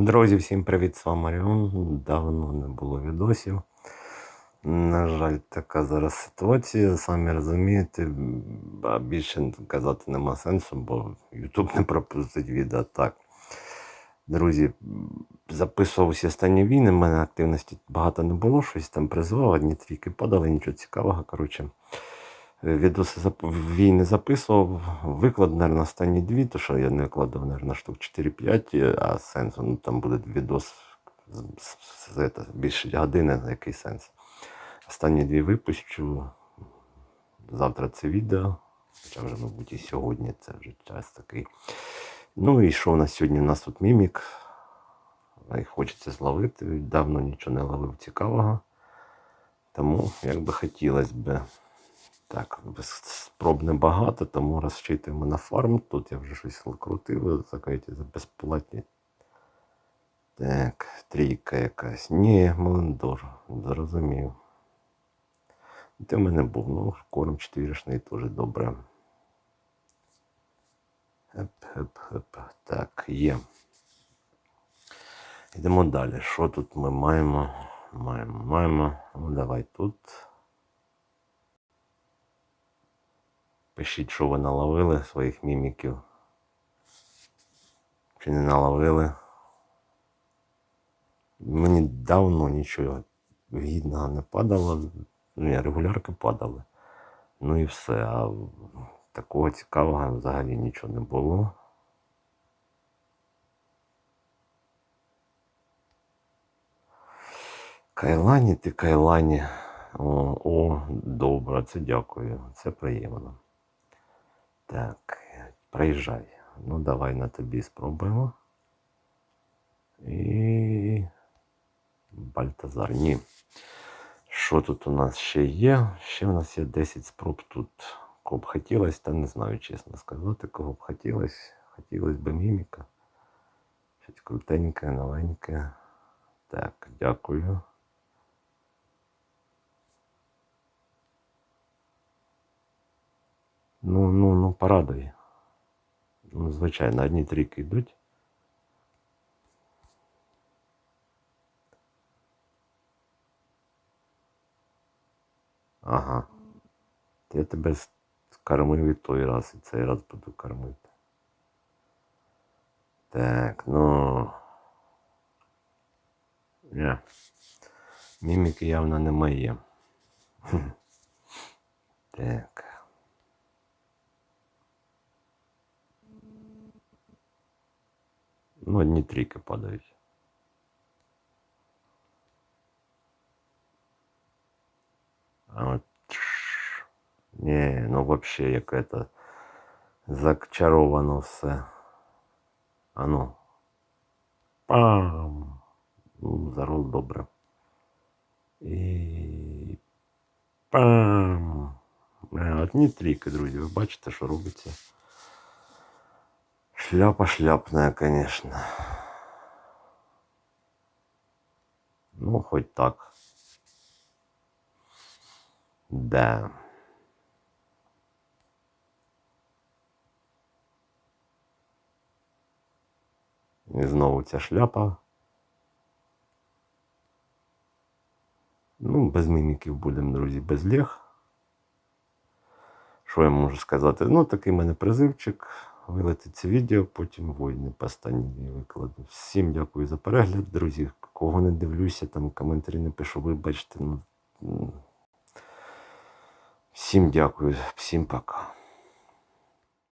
Друзі, всім привіт, з вами Маріон. Давно не було відосів. На жаль, така зараз ситуація, самі розумієте, а більше казати нема сенсу, бо YouTube не пропустить відео так. Друзі, записував всі останні війни, в мене активності багато не було, щось там призвав, одні трійки падали, нічого цікавого. Коротше, відоси зап- війни записував, виклад, мабуть, останні дві, то що я не викладав, мабуть, штук 4-5, а сенсу, ну там буде відос з, більше години, який сенс. Останні дві випущу. Завтра це відео. Хоча вже, мабуть, і сьогодні це вже час такий. Ну і що у нас сьогодні? У нас тут мімік. А Хочеться зловити. Давно нічого не ловив цікавого. Тому, як би хотілося б. Так, спроб небагато, тому розчитуємо на фарм. Тут я вже щось крутив, закриті за безплатні. Так, трійка якась. Ні, Мелендор, зрозумів. Ти в мене був, ну, корм четвіришний теж добре. Хеп-хеп-хеп. Так, є. Йдемо далі. Що тут ми маємо? Маємо, маємо. Ну, давай тут. Пишіть, що ви наловили своїх міміків. Чи не наловили. Мені давно нічого гідного не падало. Ні, регулярки падали. Ну і все. А такого цікавого взагалі нічого не було. Кайлані ти кайлані. О, о, добре, це дякую. Це приємно. Так, приїжджай. Ну, давай на тобі спробуємо. І. Бальтазар. Ні. Що тут у нас ще є? Ще у нас є 10 спроб тут. Кого б хотілося, та не знаю, чесно сказати, кого б хотілося. Хотілося б міміка. Щось крутеньке, новеньке. Так, дякую. Ну, ну, звичайно, одні трійки йдуть. Ага. Я тебе скормив і той раз, і цей раз буду кормити. Так, ну. Ні. Міміки явно не мої. Так. Ну, одні трійки падають. А от... тш, Ні, ну вообще яке-то зачаровано все. А ну. Пам! Ну, Зарол добре. І. Пам! Е, Одні трійки, друзі. Ви бачите, що робиться. Шляпа шляпная, конечно. Ну, хоть так. Да. І знову ця шляпа. Ну, без міміків будемо, друзі, без лег. Що я можу сказати? Ну, такий мене призивчик. Вилетить це відео, потім воїни по останній викладу. Всім дякую за перегляд, друзі. Кого не дивлюся, там коментарі не пишу, вибачте. Ну, всім дякую, всім пока.